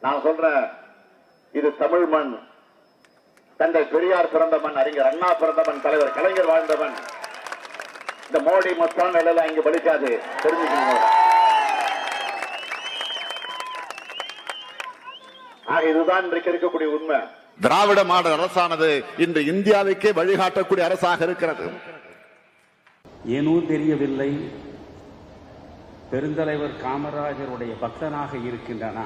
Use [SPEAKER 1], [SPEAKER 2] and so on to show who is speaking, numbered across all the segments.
[SPEAKER 1] நான் சொல்றேன் இது தமிழ் மண். தந்தை பெரியார் பிறந்த மண் அறிஞர் அண்ணா பிறந்த மண் தலைவர் கலைஞர் வாழ்ந்த மண். இந்த மோடி மொத்தம் எல்லாம் இங்க பலிக்காது தெரிஞ்சுக்கணும் ஆக இதுதான் இன்றைக்கு இருக்கக்கூடிய உண்மை. திராவிட மாடல் அரசானது இன்று இந்தியாவுக்கே வழிகாட்டக்கூடிய அரசாக இருக்கிறது.
[SPEAKER 2] ஏனோ தெரியவில்லை. பெருந்தலைவர் காமராஜருடைய பக்தனாக இருக்கின்றன?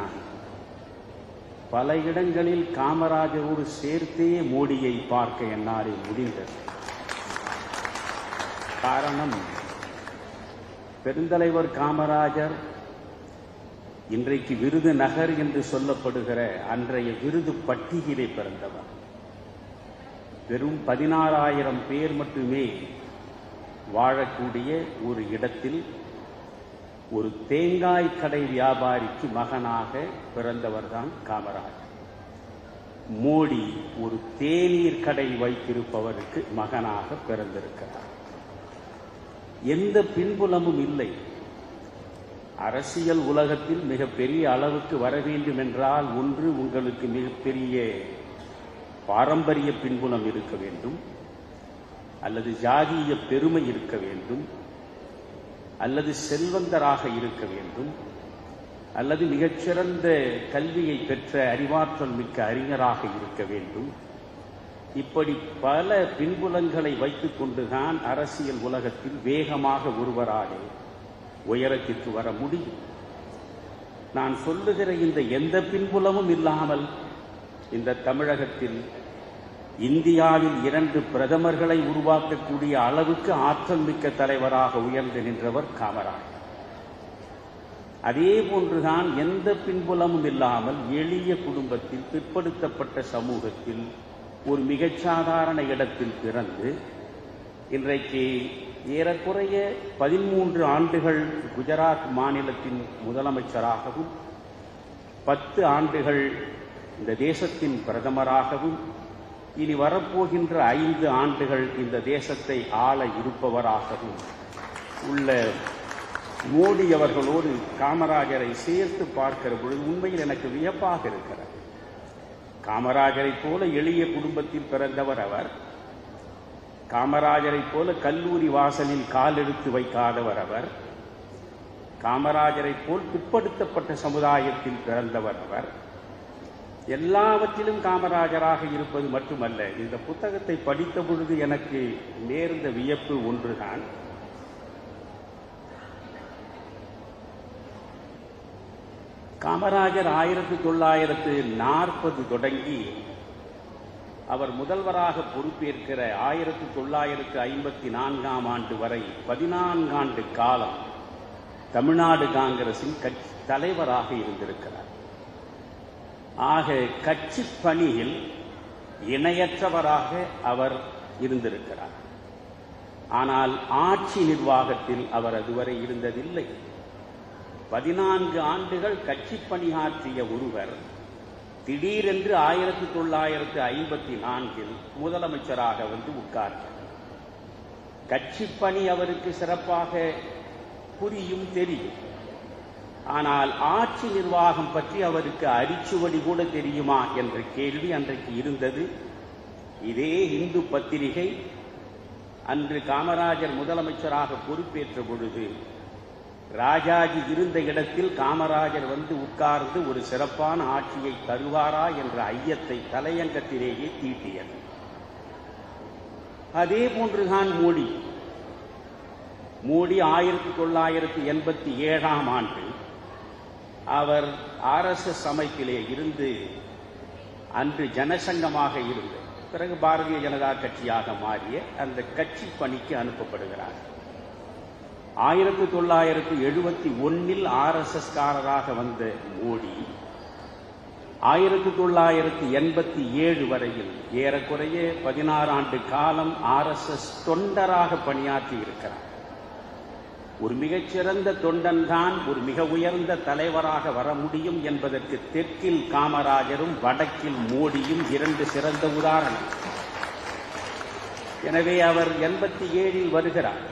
[SPEAKER 2] பல இடங்களில் காமராஜரோடு சேர்த்தே மோடியை பார்க்க என்னாரே முடிந்தது. காரணம் பெருந்தலைவர் காமராஜர் இன்றைக்கு விருது நகர் என்று சொல்லப்படுகிற அன்றைய விருது பட்டியலை பிறந்தவர். வெறும் பதினாறாயிரம் பேர் மட்டுமே வாழக்கூடிய ஒரு இடத்தில் ஒரு தேங்காய் கடை வியாபாரிக்கு மகனாக பிறந்தவர்தான் காமராஜர் மோடி ஒரு தேநீர் கடை வைத்திருப்பவருக்கு மகனாக பிறந்திருக்கிறார். எந்த பின்புலமும் இல்லை. அரசியல் உலகத்தில் மிகப்பெரிய அளவுக்கு வர வேண்டும் என்றால் ஒன்று உங்களுக்கு மிகப்பெரிய பாரம்பரிய பின்புலம் இருக்க வேண்டும். அல்லது ஜாதிய பெருமை இருக்க வேண்டும். அல்லது செல்வந்தராக இருக்க வேண்டும். அல்லது மிகச்சிறந்த கல்வியை பெற்ற அறிவாற்றல் மிக்க அறிஞராக இருக்க வேண்டும். இப்படி பல பின்புலங்களை வைத்துக் கொண்டுதான் அரசியல் உலகத்தில் வேகமாக ஒருவராக உயரத்திற்கு வர முடியும். நான் சொல்லுகிற இந்த எந்த பின்புலமும் இல்லாமல் இந்த தமிழகத்தில் இந்தியாவில் இரண்டு பிரதமர்களை உருவாக்கக்கூடிய அளவுக்கு ஆற்றல் மிக்க தலைவராக உயர்ந்து நின்றவர் காமராஜர் அதே போன்றுதான் எந்த பின்புலமும் இல்லாமல் எளிய குடும்பத்தில் பிற்படுத்தப்பட்ட சமூகத்தில் ஒரு மிகச்சாதாரண இடத்தில் பிறந்து இன்றைக்கு ஏறக்குறைய பதிமூன்று ஆண்டுகள் குஜராத் மாநிலத்தின் முதலமைச்சராகவும் பத்து ஆண்டுகள் இந்த தேசத்தின் பிரதமராகவும் இனி வரப்போகின்ற ஐந்து ஆண்டுகள் இந்த தேசத்தை ஆள இருப்பவராகவும் உள்ள மோடி அவர்களோடு காமராஜரை சேர்த்து பார்க்கிற பொழுது உண்மையில் எனக்கு வியப்பாக இருக்கிறார் காமராஜரைப் போல எளிய குடும்பத்தில் பிறந்தவர் அவர் காமராஜரைப் போல கல்லூரி வாசலில் கால் எடுத்து வைக்காதவர் அவர் காமராஜரைப் போல் பிற்படுத்தப்பட்ட சமுதாயத்தில் பிறந்தவர் அவர் எல்லாவற்றிலும் காமராஜராக இருப்பது மட்டுமல்ல இந்த புத்தகத்தை படித்த பொழுது எனக்கு நேர்ந்த வியப்பு ஒன்றுதான். காமராஜர் ஆயிரத்தி தொள்ளாயிரத்து நாற்பது தொடங்கி அவர் முதல்வராக பொறுப்பேற்கிற ஆயிரத்தி தொள்ளாயிரத்து ஐம்பத்தி நான்காம் ஆண்டு வரை பதினான்காண்டு காலம் தமிழ்நாடு காங்கிரசின் கட்சி தலைவராக இருந்திருக்கிறார். ஆக கட்சி பணியில் இணையற்றவராக அவர் இருந்திருக்கிறார். ஆனால் ஆட்சி நிர்வாகத்தில் அவர் அதுவரை இருந்ததில்லை. பதினான்கு ஆண்டுகள் கட்சி பணியாற்றிய ஒருவர் திடீரென்று ஆயிரத்தி தொள்ளாயிரத்து ஐம்பத்தி நான்கில் முதலமைச்சராக வந்து உட்கார்ந்தார். கட்சி பணி அவருக்கு சிறப்பாக புரியும் தெரியும். ஆனால் ஆட்சி நிர்வாகம் பற்றி அவருக்கு அரிச்சுவடி கூட தெரியுமா என்ற கேள்வி அன்றைக்கு இருந்தது. இதே இந்து பத்திரிகை அன்று காமராஜர் முதலமைச்சராக பொறுப்பேற்ற பொழுது ராஜாஜி இருந்த இடத்தில் காமராஜர் வந்து உட்கார்ந்து ஒரு சிறப்பான ஆட்சியை தருவாரா என்ற ஐயத்தை தலையங்கத்திலேயே தீட்டியது. அதே போன்றுதான் மோடி. மோடி ஆயிரத்தி தொள்ளாயிரத்தி எண்பத்தி ஏழாம் ஆண்டு அவர் ஆர்எஸ்எஸ் அமைப்பிலே இருந்து அன்று ஜனசங்கமாக இருந்து பிறகு பாரதிய ஜனதா கட்சியாக மாறிய அந்த கட்சி பணிக்கு அனுப்பப்படுகிறார். ஆயிரத்தி தொள்ளாயிரத்தி எழுபத்தி ஒன்னில் ஆர்எஸ்எஸ் காரராக வந்த மோடி ஆயிரத்தி தொள்ளாயிரத்தி எண்பத்தி ஏழு வரையில் ஏறக்குறைய பதினாறு ஆண்டு காலம் ஆர்எஸ்எஸ் தொண்டராக பணியாற்றி இருக்கிறார். ஒரு மிகச்சிறந்த தொண்டன் தான் ஒரு மிக உயர்ந்த தலைவராக வர முடியும் என்பதற்கு தெற்கில் காமராஜரும் வடக்கில் மோடியும் இரண்டு சிறந்த உதாரணம். எனவே அவர் எண்பத்தி ஏழில் வருகிறார்.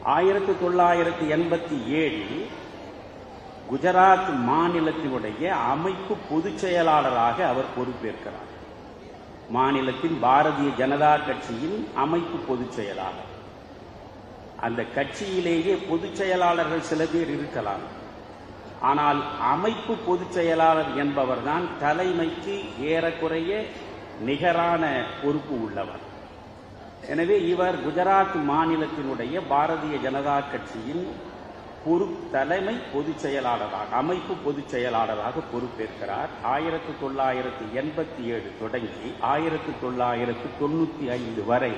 [SPEAKER 2] ஆயிரத்தி தொள்ளாயிரத்தி எண்பத்தி ஏழில் குஜராத் மாநிலத்தினுடைய அமைப்பு பொதுச் செயலாளராக அவர் பொறுப்பேற்கிறார். மாநிலத்தின் பாரதிய ஜனதா கட்சியின் அமைப்பு பொதுச் செயலாளர். அந்த கட்சியிலேயே பொதுச் செயலாளர்கள் சில பேர் இருக்கலாம். ஆனால் அமைப்பு பொதுச் செயலாளர் என்பவர்தான் தலைமைக்கு ஏறக்குறைய நிகரான பொறுப்பு உள்ளவர். எனவே இவர் குஜராத் மாநிலத்தினுடைய பாரதிய ஜனதா கட்சியின் பொறுப்பு தலைமை பொதுச் செயலாளராக அமைப்பு பொதுச் செயலாளராக பொறுப்பேற்கிறார். ஆயிரத்தி தொள்ளாயிரத்தி எண்பத்தி ஏழு தொடங்கி ஆயிரத்தி தொள்ளாயிரத்தி தொண்ணூத்தி ஐந்து வரை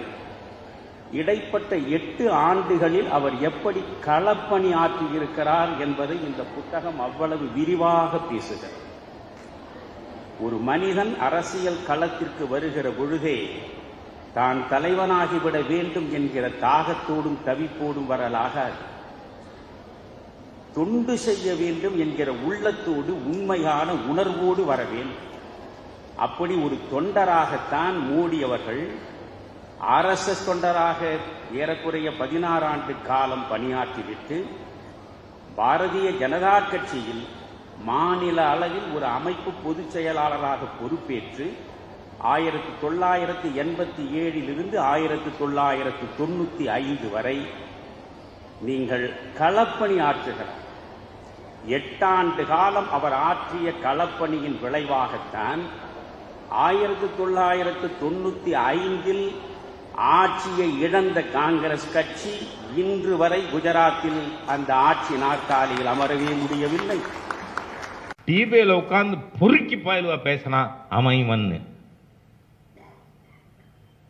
[SPEAKER 2] இடைப்பட்ட எட்டு ஆண்டுகளில் அவர் எப்படி களப்பணி ஆற்றியிருக்கிறார் என்பதை இந்த புத்தகம் அவ்வளவு விரிவாக பேசுகிறது. ஒரு மனிதன் அரசியல் களத்திற்கு வருகிற பொழுதே தான் தலைவனாகிவிட வேண்டும் என்கிற தாகத்தோடும் தவிப்போடும் வரலாகாது. தொண்டு செய்ய வேண்டும் என்கிற உள்ளத்தோடு உண்மையான உணர்வோடு வர வேண்டும். அப்படி ஒரு தொண்டராகத்தான் மோடி அவர்கள் ஆர்எஸ்எஸ் தொண்டராக ஏறக்குறைய பதினாறு ஆண்டு காலம் பணியாற்றிவிட்டு பாரதிய ஜனதா கட்சியில் மாநில அளவில் ஒரு அமைப்பு பொதுச் செயலாளராக பொறுப்பேற்று ஆயிரத்தி தொள்ளாயிரத்தி எண்பத்தி ஏழிலிருந்து ஆயிரத்தி தொள்ளாயிரத்தி தொண்ணூத்தி ஐந்து வரை நீங்கள் களப்பணி ஆற்றுகிறார். எட்டாண்டு காலம் அவர் ஆற்றிய களப்பணியின் விளைவாகத்தான் ஆயிரத்தி தொள்ளாயிரத்து தொண்ணூத்தி ஐந்தில் ஆட்சியை இழந்த காங்கிரஸ் கட்சி இன்று வரை குஜராத்தில் அந்த ஆட்சி நாற்காலியில் அமரவே முடியவில்லை.
[SPEAKER 3] டிவியில உட்கார்ந்து பொறுக்கி பாயலுவா பேசினா அமைவன்னு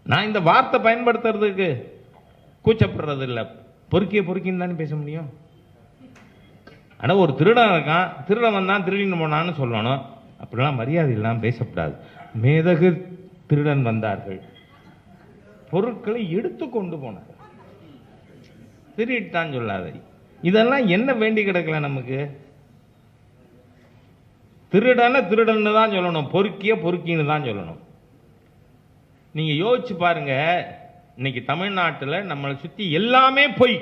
[SPEAKER 3] நான் இந்த வார்த்தை பயன்படுத்துறதுக்கு கூச்சப்படுறது இல்லை பொறுக்கிய பொறுக்கின்னு தானே பேச முடியும்? ஆனால் ஒரு திருடன் இருக்கான். திருடன் வந்தான் திருடின்னு போனான்னு சொல்லணும். அப்படிலாம் மரியாதை இல்லாமல் பேசக்கூடாது மேதகு திருடன் வந்தார்கள். பொருட்களை எடுத்து கொண்டு போனார். திருடிட்டான்னு சொல்லாத இதெல்லாம் என்ன வேண்டி கிடக்கல நமக்கு? திருடனை திருடன்னு தான் சொல்லணும். பொறுக்கிய பொறுக்கின்னு தான் சொல்லணும். நீங்கள் யோசிச்சு பாருங்க. இன்னைக்கு தமிழ்நாட்டில் நம்மளை சுற்றி எல்லாமே பொய்.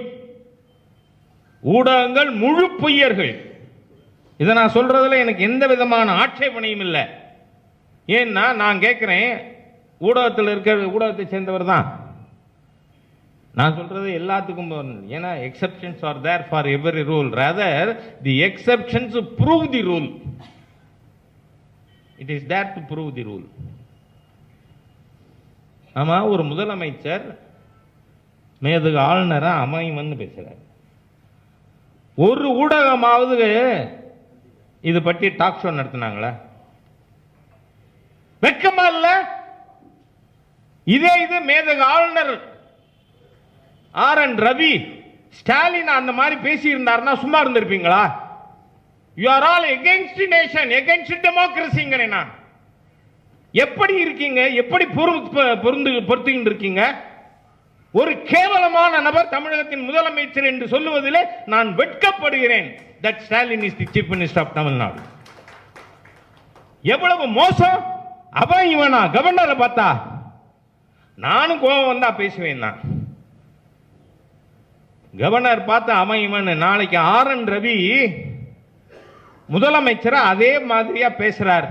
[SPEAKER 3] ஊடகங்கள் முழு பொய்யர்கள். இதை நான் சொல்றதுல எனக்கு எந்த விதமான ஆட்சேபனையும் இல்லை. ஏன்னா நான் கேட்குறேன் ஊடகத்தில் இருக்கிற ஊடகத்தை சேர்ந்தவர் தான். நான் சொல்றது எல்லாத்துக்கும் ஏன்னா exceptions are there for every rule rather the exceptions prove the rule it is there to prove the rule ஆமாம் ஒரு முதலமைச்சர் மேதுக்கு ஆளுநரா அமைவன்னு பேசுகிறார் ஒரு ஊடகமாவது இது பற்றி டாக் ஷோ நடத்தினாங்களா வெக்கமா இல்ல இதே இது மேதக ஆளுநர் ஆர் என் ரவி ஸ்டாலின் அந்த மாதிரி பேசியிருந்தாருன்னா சும்மா இருந்திருப்பீங்களா? You are all against nation against டெமோக்ரஸிங்கிறேன் நான். எப்படி இருக்கீங்க? எப்படி பொருந்து பொருத்துகிட்டு இருக்கீங்க? ஒரு கேவலமான நபர் தமிழகத்தின் முதலமைச்சர் என்று சொல்லுவதிலே நான் வெட்கப்படுகிறேன் that Stalin is the chief minister of Tamil Nadu எவ்வளவு மோசம்? அவன் இவனா கவர்னரை பார்த்தா. நானும் கோபம் வந்தால் பேசுவேன் தான் கவர்னர் பார்த்து அமையுமன்னு நாளைக்கு ஆர் என் ரவி முதலமைச்சரை அதே மாதிரியா பேசுறார்.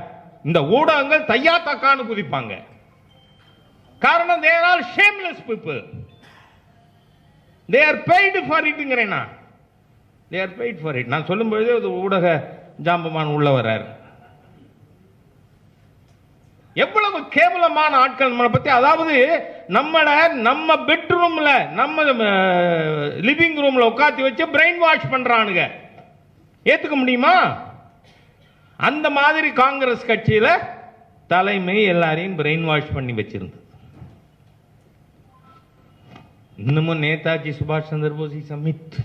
[SPEAKER 3] இந்த ஊடகங்கள் தையா தக்கான்னு குதிப்பாங்க. காரணம் there are shameless people they are paid for இட்டுங்கிறேன் நான். They are paid for it நான் சொல்லும்பொழுதே ஒரு ஊடக ஜாம்பமான் உள்ள வர்றாரு. எவ்வளவு கேவலமான ஆட்கள் நம்மளை பற்றி அதாவது நம்மள நம்ம பெட்ரூமில் நம்ம லிவிங் ரூமில் உட்காத்தி வச்சு பிரெயின் வாஷ் பண்ணுறானுங்க ஏற்றுக்க முடியுமா? அந்த மாதிரி காங்கிரஸ் கட்சியில் தலைமை எல்லாரையும் பிரெயின் வாஷ் பண்ணி வச்சிருந்தது. இன்னமும் நேதாஜி சுபாஷ் சந்திர போஸ் சமித்.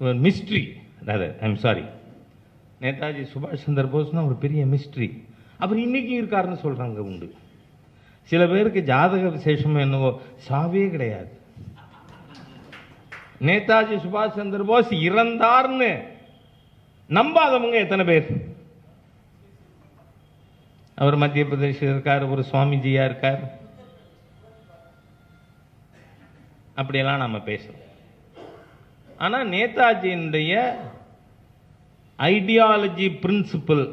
[SPEAKER 3] மிஸ்ட்ரி ஐம் சாரி நேதாஜி சுபாஷ் சந்திர போஸ்னா ஒரு பெரிய மிஸ்ட்ரி அவர் இன்றைக்கும் இருக்காருன்னு சொல்றாங்க உண்டு. சில பேருக்கு ஜாதக விசேஷம் என்னவோ சாவே கிடையாது. நேதாஜி சுபாஷ் சந்திர போஸ் இறந்தார்னு நம்பாதவங்க எத்தனை பேர்? அவர் மத்திய பிரதேசில் இருக்கார் ஒரு சுவாமிஜியா இருக்கார். அப்படியெல்லாம் நாம் பேசுகிறோம் ஆனால் நேதாஜியினுடைய ஐடியாலஜி பிரின்சிபல்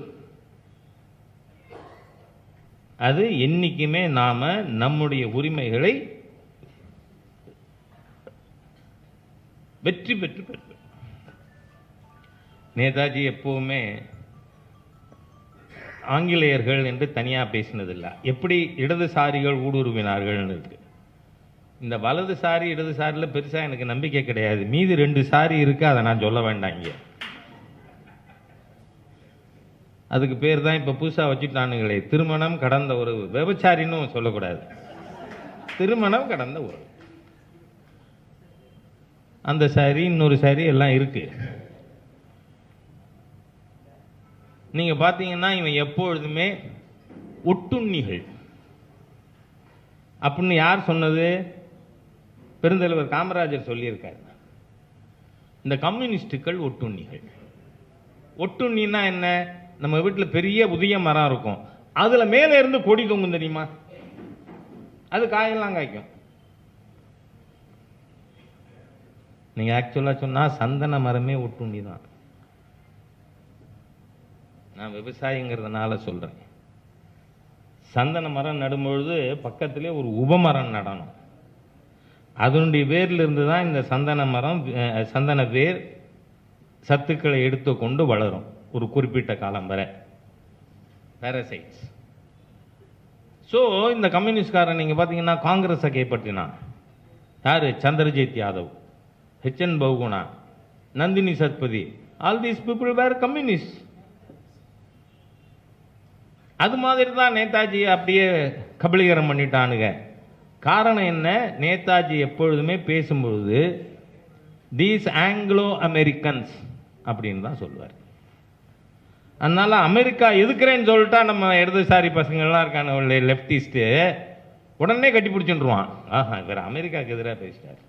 [SPEAKER 3] அது என்றைக்குமே நாம் நம்முடைய உரிமைகளை வெற்றி பெற்று பெற்று நேதாஜி எப்பவுமே ஆங்கிலேயர்கள் என்று தனியாக பேசினதில்லை. எப்படி இடதுசாரிகள் ஊடுருவினார்கள்னு இருக்கு. இந்த வலதுசாரி இடதுசாரியில் பெருசாக எனக்கு நம்பிக்கை கிடையாது. மீதி ரெண்டு சாரி இருக்கு அதை நான் சொல்ல வேண்டாம் இங்கே அதுக்கு பேர் தான் இப்போ புதுசாக வச்சுட்டானுங்களே. திருமணம் கடந்த உறவு. விபச்சாரின்னு சொல்லக்கூடாது. திருமணம் கடந்த உறவு. அந்த சாரி இன்னொரு சாரி எல்லாம் இருக்கு. நீங்க பார்த்தீங்கன்னா இவன் எப்பொழுதுமே ஒட்டுண்ணிகள். அப்படின்னு யார் சொன்னது? பெருந்தலைவர் காமராஜர் சொல்லியிருக்காரு. இந்த கம்யூனிஸ்டுகள் ஒட்டுண்ணிகள். ஒட்டுண்ணின்னா என்ன? நம்ம வீட்டில் பெரிய புதிய மரம் இருக்கும். அதில் மேலே இருந்து கொடி தொங்கும் தெரியுமா? அது காயெல்லாம் காய்க்கும். நீங்கள் ஆக்சுவலாக சொன்னால் சந்தன மரமே ஒட்டுண்டி தான் நான் விவசாயிங்கிறதுனால சொல்கிறேன் சந்தன மரம் நடும்பொழுது பக்கத்திலே ஒரு உபமரம் நடணும். அதனுடைய வேர்லேருந்து தான் இந்த சந்தன மரம் சந்தன வேர் சத்துக்களை எடுத்துக்கொண்டு வளரும். ஒரு குறிப்பிட்ட காலம் வரை. பேரசைட்ஸ் ஸோ இந்த கம்யூனிஸ்ட்காரன் நீங்கள் பார்த்தீங்கன்னா காங்கிரஸை கைப்பற்றினான். யார்? Chandrajit Yadav H N Bahuguna Nandini Satpathy. All these people were communist அது மாதிரி தான் நேதாஜி அப்படியே கபலீகரம் பண்ணிட்டானுங்க. காரணம் என்ன? நேதாஜி எப்பொழுதுமே பேசும்பொழுது தீஸ் ஆங்கிலோ அமெரிக்கன்ஸ் அப்படின்னு தான் சொல்லுவார். அதனால் அமெரிக்கா எதுக்குறேன்னு சொல்லிட்டா நம்ம இடதுசாரி பசங்கள்லாம் இருக்கான லெஃப்டிஸ்ட்டு உடனே கட்டி பிடிச்சிட்டுருவான். ஆஹா இவர் அமெரிக்காவுக்கு எதிராக பேசிட்டார்.